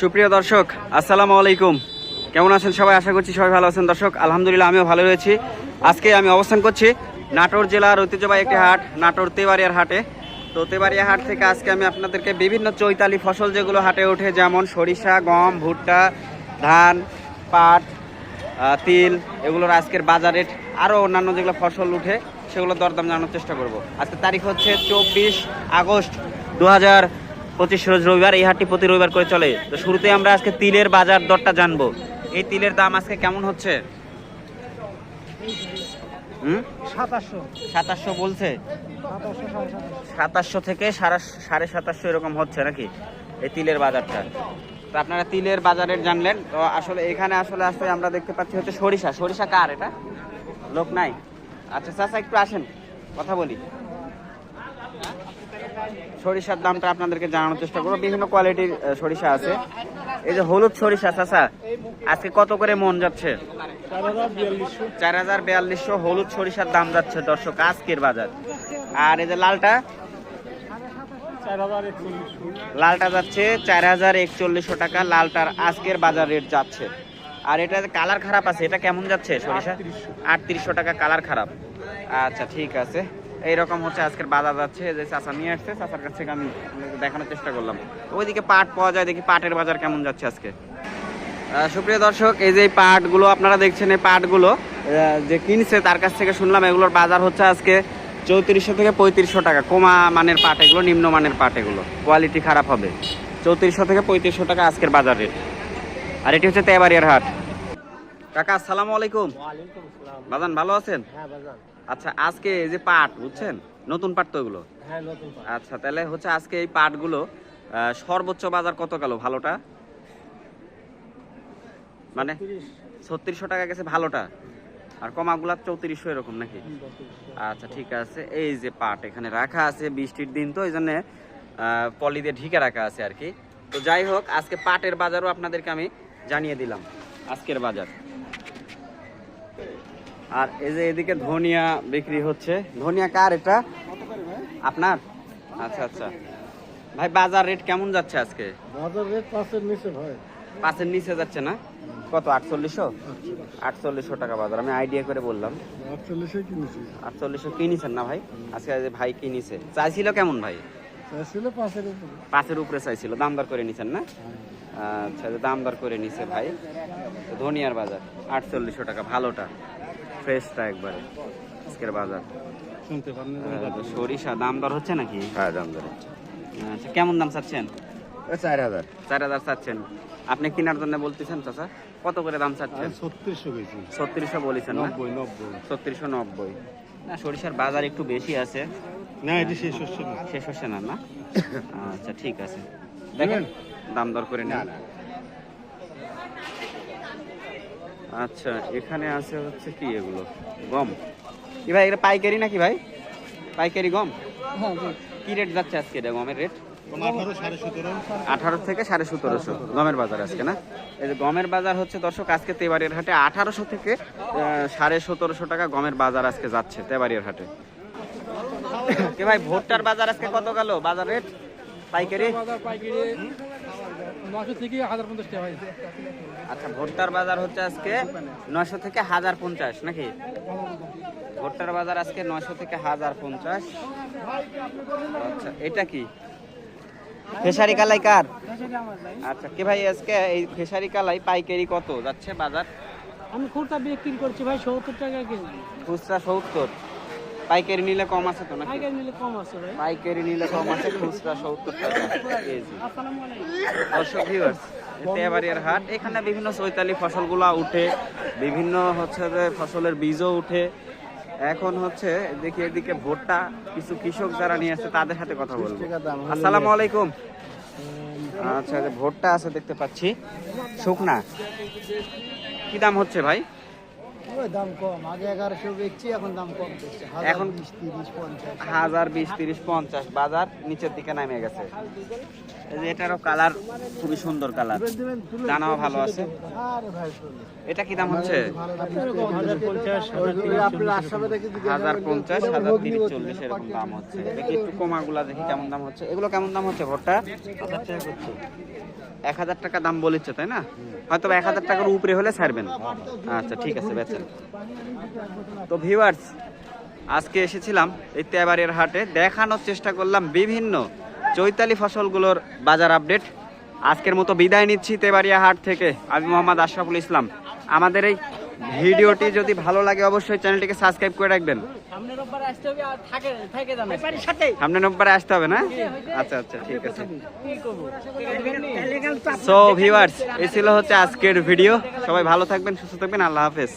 সুপ্রিয় দর্শক, আসসালামু আলাইকুম। কেমন আছেন সবাই? আশা করছি সবাই ভালো আছেন। দর্শক, আলহামদুলিল্লাহ আমিও ভালো রয়েছি। আজকে আমি অবস্থান করছি নাটোর জেলার ঐতিহ্যবাহী একটি হাট, নাটোর তেবাড়িয়ার হাটে। তো তেবাড়িয়া হাট থেকে আজকে আমি আপনাদেরকে বিভিন্ন চৈতালি ফসল যেগুলো হাটে ওঠে, যেমন সরিষা, গম, ভুট্টা, ধান, পাট তিল, এগুলোর আজকের বাজার রেট, আরও অন্যান্য যেগুলো ফসল উঠে সেগুলো দরদাম জানানোর চেষ্টা করব। আজকে তারিখ হচ্ছে চব্বিশ আগস্ট দু হাজার পঁচিশ রোজ রবিবার এই হাটটি প্রতি রবিবার করে চলে। তো শুরুতে আমরা আজকে তিলের বাজার দরটা জানব। এই তিলের দাম আজকে কেমন হচ্ছে? হুম? সাতাশশো। বলছে। সাতাশশো থেকে সাড়ে সাড়ে সাতাশশো এরকম হচ্ছে নাকি এই তিলের বাজারটা? তো আপনারা তিলের বাজারের জানলেন। তো আসলে এখানে আসলে আসলে আমরা দেখতে পাচ্ছি হচ্ছে সরিষা। সরিষা কার এটা? লোক নাই? আচ্ছা চাচা একটু আসেন। কথা বলি। সরিষার দামটা আপনাদেরকে জানানোর চেষ্টা করব। বিভিন্ন কোয়ালিটির সরিষা আছে। এই যে হলুদ সরিষা, চাচা, আজকে কত করে মন যাচ্ছে? চার হাজার বিয়াল্লিশশো হলুদ সরিষার দাম যাচ্ছে, দর্শক, আজকের বাজার। আর এই যে লালটা? লালটা যাচ্ছে চার হাজার একচল্লিশশো টাকা। লালটার আজকের বাজার রেট যাচ্ছে। আর এটা কালার খারাপ আছে, এটা কেমন যাচ্ছে সরিষা? আটত্রিশশো টাকা কালার খারাপ। আচ্ছা ঠিক আছে। এইরকম হচ্ছে আজকের বাজার যাচ্ছে যে চাচা নিয়ে আসছে চাচার কাছ থেকে আমি দেখানোর চেষ্টা করলাম। ওইদিকে পাট পাওয়া যায় দেখি পাটের বাজার কেমন যাচ্ছে আজকে। সুপ্রিয় দর্শক এই যে পাটগুলো আপনারা দেখছেন এই পাটগুলো যে কিনছে তার কাছ থেকে শুনলাম এগুলোর বাজার হচ্ছে আজকে চৌত্রিশশো থেকে পঁয়ত্রিশশো টাকা। কমা মানের পাট এগুলো নিম্ন মানের পাট এগুলো। কোয়ালিটি খারাপ হবে। চৌত্রিশশো থেকে পঁয়ত্রিশশো টাকা আজকের বাজার রেট। আর এটি হচ্ছে তেবাড়িয়ার হাট। কাকা আসসালামু আলাইকুম। বাজান ভালো আছেন? হ্যাঁ বাজান। আচ্ছা আজকে এই যে পাট বুঝছেন? নতুন পাট তো এগুলো? হ্যাঁ পাট। আচ্ছা তাহলে হচ্ছে আজকে এই পাটগুলো আহ, সর্বোচ্চ বাজার কত গেল? ভালোটা? মানে ছত্রিশশো টাকা গেছে ভালোটা? আর কমাগুলা চৌত্রিশশো এরকম নাকি? আচ্ছা ঠিক আছে। এই যে পাট এখানে রাখা আছে বৃষ্টির দিন তো এই জন্য পলি দিয়ে ঢিকে রাখা আছে আর কি। তো যাই হোক আজকে পাটের বাজারও আপনাদেরকে আমি জানিয়ে দিলাম আজকের বাজার। আর এই যে এদিকে ধনিয়া বিক্রি হচ্ছে। ধনিয়া কার এটা? আপনার? আচ্ছা আচ্ছা। ভাই বাজার রেট কেমন যাচ্ছে আজকে? বাজার রেট পাঁচের নিচে ভাই। পাঁচের নিচে যাচ্ছে না? কত আটচল্লিশশো? আটচল্লিশশো টাকা বাজার আমি আইডিয়া করে বললাম। আটচল্লিশশো কিনেছেন না ভাই? আজকে যে ভাই কিনেছে। চাইছিল কেমন ভাই? চাইছিল পাঁচের উপরে। চাইছিল দাম দর করে নিছেন না? আচ্ছা দাম দর করে নিছে ভাই। ধনিয়ার বাজার আটচল্লিশশো টাকা ভালোটা। ফ্রেশটা একবারে আজকের বাজার। শুনতে পারেন সরিষা দাম দর হচ্ছে নাকি? হ্যাঁ দাম ধরে আচ্ছা কেমন দাম চাচ্ছেন? চার হাজার। চার হাজার চাচ্ছেন। আপনি কেনার জন্য বলতেছেন চাচা কত করে দাম চাচ্ছেন? ছত্রিশশো গেছি ছত্রিশশো বলেছেন নব্বই নব্বই। ছত্রিশশো নব্বই। না সরিষার বাজার একটু বেশি আছে। না এটি শেষ হচ্ছে না। শেষ হচ্ছে না না? আচ্ছা ঠিক আছে। দেখেন দাম দর করে নিন। আচ্ছা এখানে আছে হচ্ছে কি এগুলো? গম। কি ভাই এটা পাইকারি নাকি ভাই? পাইকারি গম? হ্যাঁ কি রেট যাচ্ছে আজকে এটা গমের রেট আঠারো থেকে সাড়ে সতেরোশো গমের বাজার আজকে না? এই যে গমের বাজার হচ্ছে দর্শক আজকে তেবাড়িয়ার হাটে আঠারোশো থেকে সাড়ে সতেরোশো টাকা গমের বাজার আজকে যাচ্ছে তেবাড়িয়ার হাটে। কে ভাই ভুট্টার বাজার আজকে কত গেল? বাজার রেট পাইকারি? পাইকারি নশো থেকে হাজার পঞ্চাশ টাকা আচ্ছা ভুট্টার বাজার হচ্ছে আজকে নয়শো থেকে হাজার পঞ্চাশ নাকি? ভুট্টার বাজার আজকে নয়শো থেকে হাজার পঞ্চাশ। আচ্ছা এটা কি? ফেসারি কালাই কার? আচ্ছা কে ভাই আজকে এই ফেসারি কালাই পাইকারি কত? যাচ্ছে বাজার? আমি খুঁড়টা বিক্রি করছি ভাই সত্তর টাকা কেজি। খুচরা সত্তর। পাইকারি নিলে কম আছে তো নাকি? পাইকারি নিলে কম আছে ভাই। পাইকারি নিলে কম আছে খুচরা সত্তর টাকা। কেজি আসসালামু আলাইকুম। দর্শক ভিউয়ার্স তেবাড়িয়ার হাট এখানে বিভিন্ন চৈতালি ফসলগুলো উঠে বিভিন্ন হচ্ছে যে ফসলের বীজও উঠে। এখন হচ্ছে দেখি এদিকে ভুট্টা কিছু কৃষক যারা নিয়ে আসছে তাদের সাথে কথা বলব। আসসালামু আলাইকুম। আচ্ছা ভুট্টা আছে দেখতে পাচ্ছি। শুকনা। কি দাম হচ্ছে ভাই? ওই দাম কম। আগে এগারোশো বেচছি এখন দাম কম করছে এখন- বিশ তিরিশ পঞ্চাশ। হাজার বিশ তিরিশ পঞ্চাশ। বাজার নিচের দিকে নামে গেছে। এই যে এটারও কালার খুবই সুন্দর কালার। দানাও ভালো আছে। এটা কি দাম হচ্ছে? পঞ্চাশ হাজার পঞ্চাশ হাজার তিরিশ চল্লিশ এরকম দাম হচ্ছে। দেখি একটু কমাগুলা দেখি কেমন দাম হচ্ছে। এগুলো কেমন দাম হচ্ছে ভোটটা? এক হাজার টাকা দাম বলেছে, তাই না? হয়তো এক হাজার টাকার উপরে হলে ছাড়বেন। আচ্ছা ঠিক আছে, বেচেন। তো ভিউয়ার্স আজকে এসেছিলাম এই তেবারের হাটে। দেখানোর চেষ্টা করলাম বিভিন্ন চৈতালি ফসলগুলোর বাজার আপডেট। আজকের মতো বিদায় নিচ্ছি তেবারিয়া হাট থেকে। আমি মোহাম্মদ আশরাফুল ইসলাম। আমাদের এই ভিডিওটি যদি ভালো লাগে অবশ্যই চ্যানেলটিকে সাবস্ক্রাইব করে রাখবেন। সামনের রোববারে আসতে হবে আর থাকে থাকে জানো। সাথে। সামনে রোববার আসতে হবে না? আচ্ছা আচ্ছা ঠিক আছে? সো ভিউয়ার্স এই ছিল হচ্ছে আজকের ভিডিও। সবাই ভালো থাকবেন সুস্থ থাকবেন আল্লাহ হাফেজ।